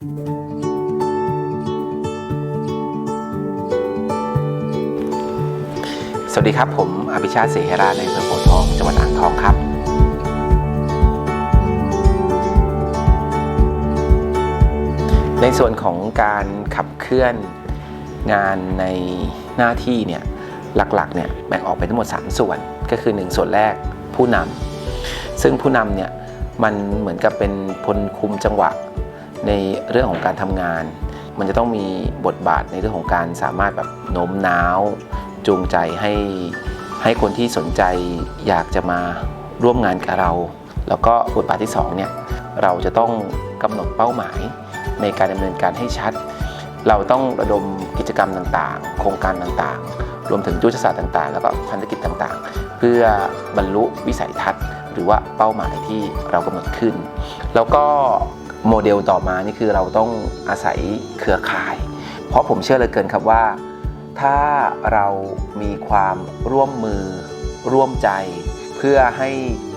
สวัสดีครับ ผมอภิชาติเสหราในอำเภอโพทองจังหวัดอ่างทองครับ ในส่วนของการขับเคลื่อนงานในหน้าที่เนี่ยหลักๆเนี่ยแบ่งออกเป็นทั้งหมด 3 ส่วนก็คือ 1 ส่วนแรกผู้นำซึ่งผู้นำเนี่ยมันเหมือนกับเป็นพลคุมจังหวะ ในเรื่องของการทำงาน มันจะต้องมีบทบาทในเรื่องของการสามารถแบบโน้มน้าว จูงใจให้ให้คนที่สนใจอยากจะมาร่วมงานกับเรา แล้วก็บทบาทที่2เนี่ยเราจะต้องกำหนดเป้าหมายในการดำเนินการให้ชัด เราต้องระดมกิจกรรมต่างๆ โครงการต่างๆ รวมถึงยุทธศาสตร์ต่างๆ แล้วก็พันธกิจต่างๆ เพื่อบรรลุวิสัยทัศน์ หรือว่าเป้าหมายที่เรากำหนดขึ้น แล้วก็ โมเดลต่อมานี่คือเราต้องอาศัยเครือข่าย เพราะผมเชื่อเลือเกินครับว่า ถ้าเรามีความร่วมมือร่วมใจ เพื่อให้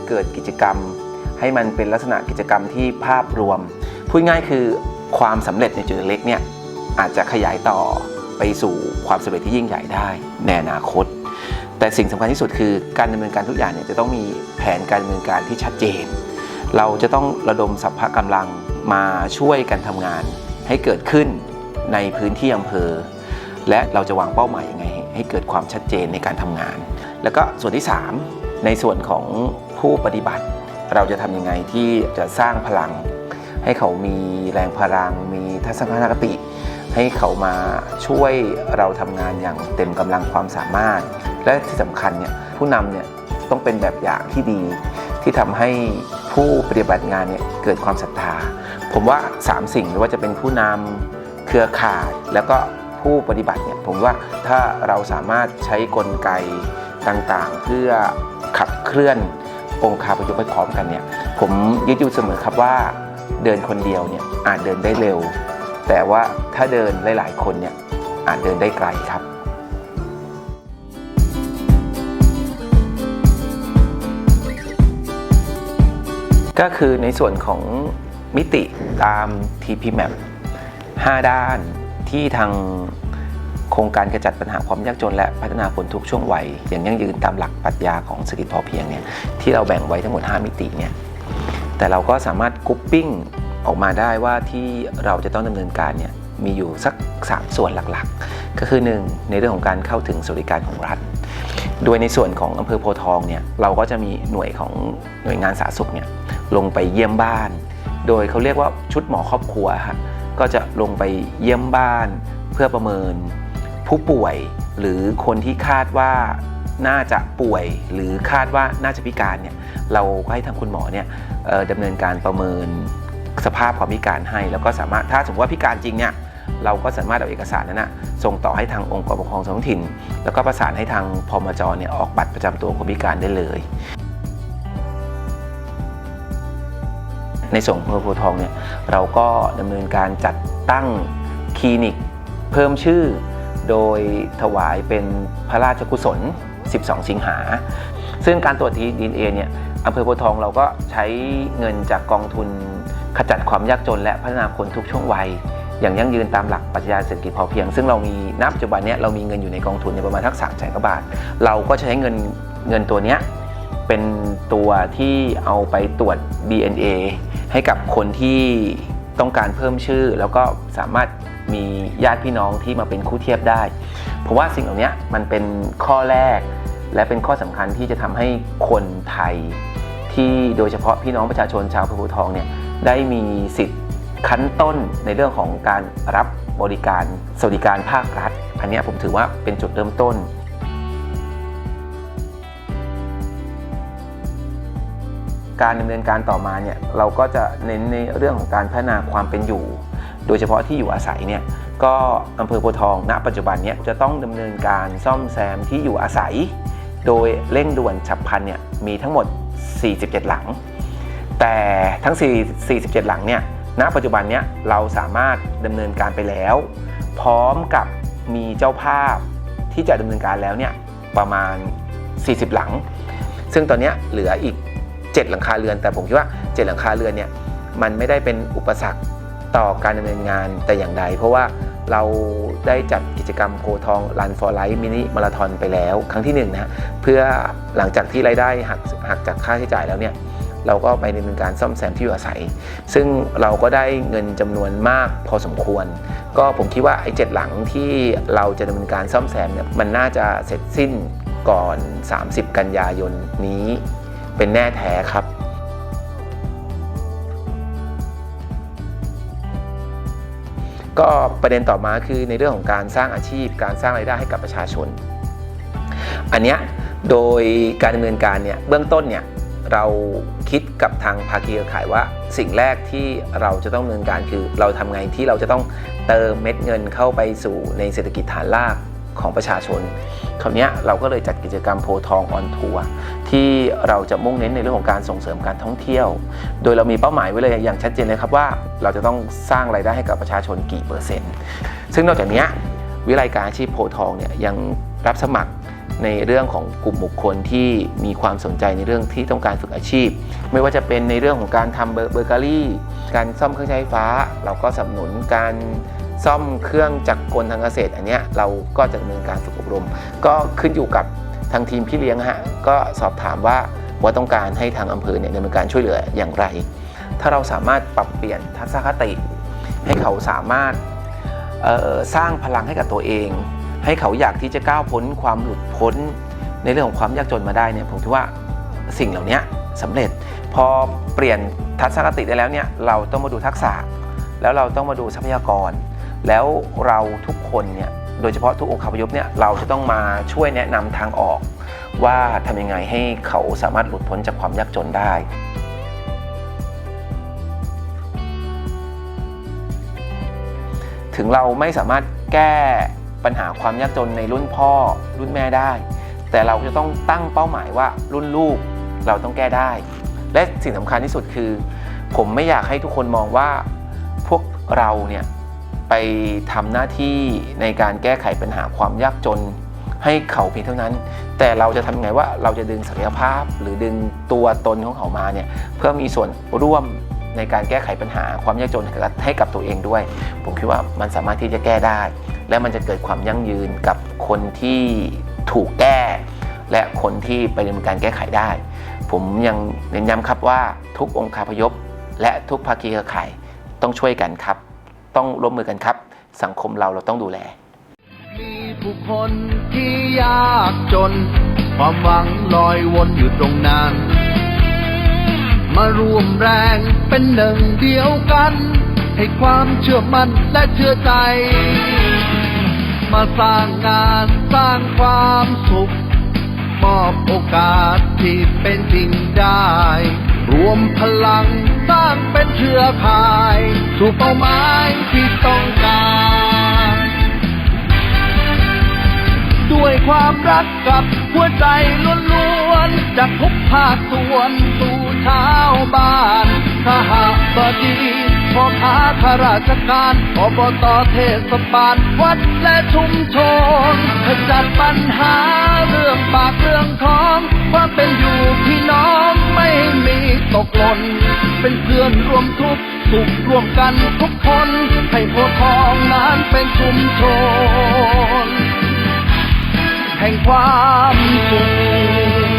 เกิดกิจกรรม ให้มันเป็นลักษณะกิจกรรมที่ภาพรวมพูดง่ายคือความสำเร็จในจุดเล็กเนี่ยอาจจะขยายต่อไปสู่ความสำเร็จที่ยิ่งใหญ่ได้ในอนาคต แต่สิ่งสำคัญที่สุดคือการดำเนินการทุกอย่างเนี่ยจะต้องมีแผนการดำเนินการที่ชัดเจน เราจะต้องระดมสรรพกำลัง มาช่วยกันทำงานให้เกิดขึ้นในพื้นที่อำเภอ และเราจะวางเป้าหมายยังไง ให้เกิดความชัดเจนในการทำงาน แล้วก็ส่วนที่ 3 ในส่วนของผู้ปฏิบัติ เราจะทำยังไงที่จะสร้างพลัง ให้เขามีแรงพลัง มีทัศนคติ ให้เขามาช่วยเราทำงานอย่างเต็มกำลังความสามารถ และที่สำคัญเนี่ยผู้นำเนี่ยต้องเป็นแบบอย่างที่ดี ที่ทำให้ผู้ปฏิบัติงานเนี่ยเกิดความศรัทธา ผมว่า 3 สิ่งไม่ว่าจะเป็นผู้นำเครือข่าย แล้วก็ผู้ปฏิบัติเนี่ยผมว่าถ้าเราสามารถใช้กลไกต่างๆ เพื่อขับเคลื่อนองค์คาพยพไปพร้อมกันเนี่ยผมยึดอยู่เสมอครับว่าเดินคนเดียวเนี่ยอาจเดินได้เร็ว แต่ว่าถ้าเดินหลายๆคนเนี่ยอาจเดินได้ไกลครับก็คือในส่วนของ มิติตาม TP Map 5 ด้านที่ทางโครงการกระจัดปัญหาความยากจน และพัฒนาคนทุกช่วงวัย อย่างยั่งยืนตามหลักปรัชญาของเศรษฐกิจพอเพียงเนี่ยที่เราแบ่งไว้ทั้งหมด 5 มิติเนี่ยแต่เราก็สามารถกรุ๊ปปิ้งออกมาได้ว่าที่เราจะต้องดำเนินการเนี่ยมีอยู่สัก 3 ส่วนหลักๆ ก็คือ 1 ในเรื่องของการเข้าถึงสวัสดิการของรัฐ โดยในส่วนของอำเภอโพทองเนี่ยเราก็จะมีหน่วยของหน่วยงานสาธารณสุขเนี่ยลงไปเยี่ยมบ้าน โดยเขาเรียกว่าชุดหมอครอบครัวฮะก็จะลงไปเยี่ยมบ้าน เพื่อประเมิน ผู้ป่วยหรือคนที่คาดว่าน่าจะป่วยหรือคาดว่าน่าจะพิการเนี่ยเราก็ให้ทางคุณหมอเนี่ยดำเนินการประเมินสภาพความพิการให้ แล้วก็สามารถถ้าสมมติว่าพิการจริงเนี่ยเราก็สามารถเอาเอกสารนั้นนะส่งต่อให้ทางองค์กรปกครองท้องถิ่น แล้วก็ประสานให้ทางพมจเนี่ยออกบัตรประจำตัวคนพิการได้เลย ในส่วนของอำเภอโพทองเนี่ยเราก็ดำเนินการจัดตั้งคลินิกเพิ่มชื่อ โดยถวายเป็นพระราชกุศล 12 สิงหา ซึ่งการตรวจดีเอเนี่ยอำเภอโพทองเราก็ใช้เงินจากกองทุนขจัดความยากจนและพัฒนาคนทุกช่วงวัย อย่างยั่งยืนตามหลักปรัชญาเศรษฐกิจพอเพียง ซึ่งเรามีณปัจจุบันเนี้ยเรามีเงินอยู่ในกองทุนประมาณทักสามแสนกว่าบาท เราก็ใช้เงินเงินตัวเนี้ยเป็นตัวที่เอาไปตรวจ DNA ให้กับคนที่ต้องการเพิ่มชื่อ แล้วก็สามารถมีญาติพี่น้องที่มาเป็นคู่เทียบได้ เพราะว่าสิ่งเหล่านี้มันเป็นข้อแรก และเป็นข้อสำคัญที่จะทำให้คนไทยที่โดยเฉพาะพี่น้องประชาชนชาวอำเภอโพธิ์ทองเนี่ยได้มีสิทธิ์ขั้นต้นในเรื่องของการรับบริการสวัสดิการภาครัฐ อันนี้ผมถือว่าเป็นจุดเริ่มต้น การดำเนินการต่อมาเนี่ยเราก็จะเน้นในเรื่องของการพัฒนาความเป็นอยู่ โดยเฉพาะที่อยู่อาศัยเนี่ยก็อำเภอโพทอง ณ ปัจจุบันเนี่ยจะต้องดำเนินการซ่อมแซมที่อยู่อาศัย โดยเร่งด่วนฉับพลันเนี่ยมีทั้งหมด 47 หลัง แต่ทั้ง4 47หลังเนี่ยณปัจจุบันเนี่ยเราสามารถดำเนินการไปแล้ว พร้อมกับมีเจ้าภาพที่จะดำเนินการแล้วเนี่ยประมาณ 40 หลัง ซึ่งตอนนี้เหลืออีก 7 หลังคาเรือน แต่ผมคิดว่า 7 หลังคาเรือนเนี่ยมันไม่ได้เป็นอุปสรรคต่อการดำเนินงานแต่อย่างใด เพราะว่าเราได้จัดกิจกรรมโพธิ์ทอง Run for Life มินิมาราธอนไปแล้ว ครั้งที่หนึ่งนะเพื่อหลังจากที่รายได้หักหักจากค่าใช้จ่ายแล้วเนี่ยเราก็ไปดำเนินการซ่อมแซมที่อยู่อาศัย ซึ่งเราก็ได้เงินจำนวนมากพอสมควร ก็ผมคิดว่าไอ้เจ็ดหลังที่เราจะดำเนินการซ่อมแซมเนี่ยมันน่าจะเสร็จสิ้นก่อน 30 กันยายนนี้ เป็นแน่แท้ครับก็ประเด็นต่อมาคือในเรื่องของการสร้างอาชีพ การสร้างรายได้ให้กับประชาชน อันเนี้ยโดยการดำเนินการเนี่ยเบื้องต้นเนี่ยเราคิดกับทางภาคีเครือข่ายว่า สิ่งแรกที่เราจะต้องดำเนินการคือ เราทำไงที่เราจะต้องเติมเม็ดเงินเข้าไปสู่ในเศรษฐกิจฐานราก ของประชาชนคราวนี้เราก็เลยจัดกิจกรรมโพทองออนทัวร์ที่เราจะมุ่งเน้นในเรื่องของการส่งเสริมการท่องเที่ยว โดยเรามีเป้าหมายไว้เลยอย่างชัดเจนเลยครับว่า เราจะต้องสร้างรายได้ให้กับประชาชนกี่เปอร์เซ็นต์ ซึ่งนอกจากนี้วิไลการอาชีพโพทองเนี่ยยังรับสมัครในเรื่องของกลุ่มบุคคลที่มีความสนใจในเรื่องที่ต้องการฝึกอาชีพ ไม่ว่าจะเป็นในเรื่องของการทำเบเบเกอรี่ การซ่อมเครื่องใช้ไฟฟ้า เราก็สนับสนุนการ ซ่อมเครื่องจักรกลทางเกษตร อันเนี้ยเราก็จะดำเนินการฝึกอบรม ก็ขึ้นอยู่กับทางทีมพี่เลี้ยงฮะก็สอบถามว่าว่าต้องการให้ทางอำเภอเนี่ยดำเนินการช่วยเหลืออย่างไร ถ้าเราสามารถปรับเปลี่ยนทัศนคติ ให้เขาสามารถสร้างพลังให้กับตัวเอง ให้เขาอยากที่จะก้าวพ้นความหลุดพ้น ในเรื่องของความยากจนมาได้เนี่ยผมคิดว่าสิ่งเหล่านี้สำเร็จ พอเปลี่ยนทัศนคติได้แล้วเนี่ยเราต้องมาดูทักษะ แล้วเราต้องมาดูทรัพยากร แล้วเราทุกคนเนี่ยโดยเฉพาะทุกองค์คาพยพเนี่ยเราจะต้องมาช่วยแนะนำทางออก ว่าทำยังไงให้เขาสามารถหลุดพ้นจากความยากจนได้ ถึงเราไม่สามารถแก้ปัญหาความยากจนในรุ่นพ่อรุ่นแม่ได้ แต่เราจะต้องตั้งเป้าหมายว่ารุ่นลูกเราต้องแก้ได้ และสิ่งสำคัญที่สุดคือ ผมไม่อยากให้ทุกคนมองว่าพวกเราเนี่ย ไปทำหน้าที่ในการแก้ไขปัญหาความยากจนให้เขาเพียงเท่านั้น แต่เราจะทำยังไงว่าเราจะดึงศักยภาพ หรือดึงตัวตนของเขามาเนี่ยเพื่อมีส่วนร่วมในการแก้ไขปัญหาความยากจนให้กับตัวเองด้วย ผมคิดว่ามันสามารถที่จะแก้ได้ และมันจะเกิดความยั่งยืนกับคนที่ถูกแก้ และคนที่ไปดำเนินการแก้ไขได้ ผมยังเน้นย้ำครับว่าทุกองค์คาพยพ และทุกภาคีเครือข่ายต้องช่วยกันครับ ต้องร่วมมือกันครับ สังคมเราเราต้องดูแล มีผู้คนที่ยากจน ความหวังลอยวนอยู่ตรงนั้น มาร่วมแรงเป็นหนึ่งเดียวกัน ให้ความเชื่อมั่นและเชื่อใจ มาสร้างงานสร้างความสุข มอบโอกาสที่เป็นจริงได้ รวมพลังสร้างเป็นเครือข่าย สู่เป้าหมายที่ต้องการ ด้วยความรักกับหัวใจล้วนๆจากทุกภาคส่วนสู่ชาวบ้านทหาบดีพ่อค้าข้าราชการอบตเทศบาลวัดและชุมชนขจัดปัญหาเรื่องปากเรื่องท้องความเป็นอยู่พี่น้อง กหล่นเป็นเพื่อนร่วมทุกข์สุขร่วมกันทุกคน ให้โพทองนั้นเป็นชุมชน แห่งความสุข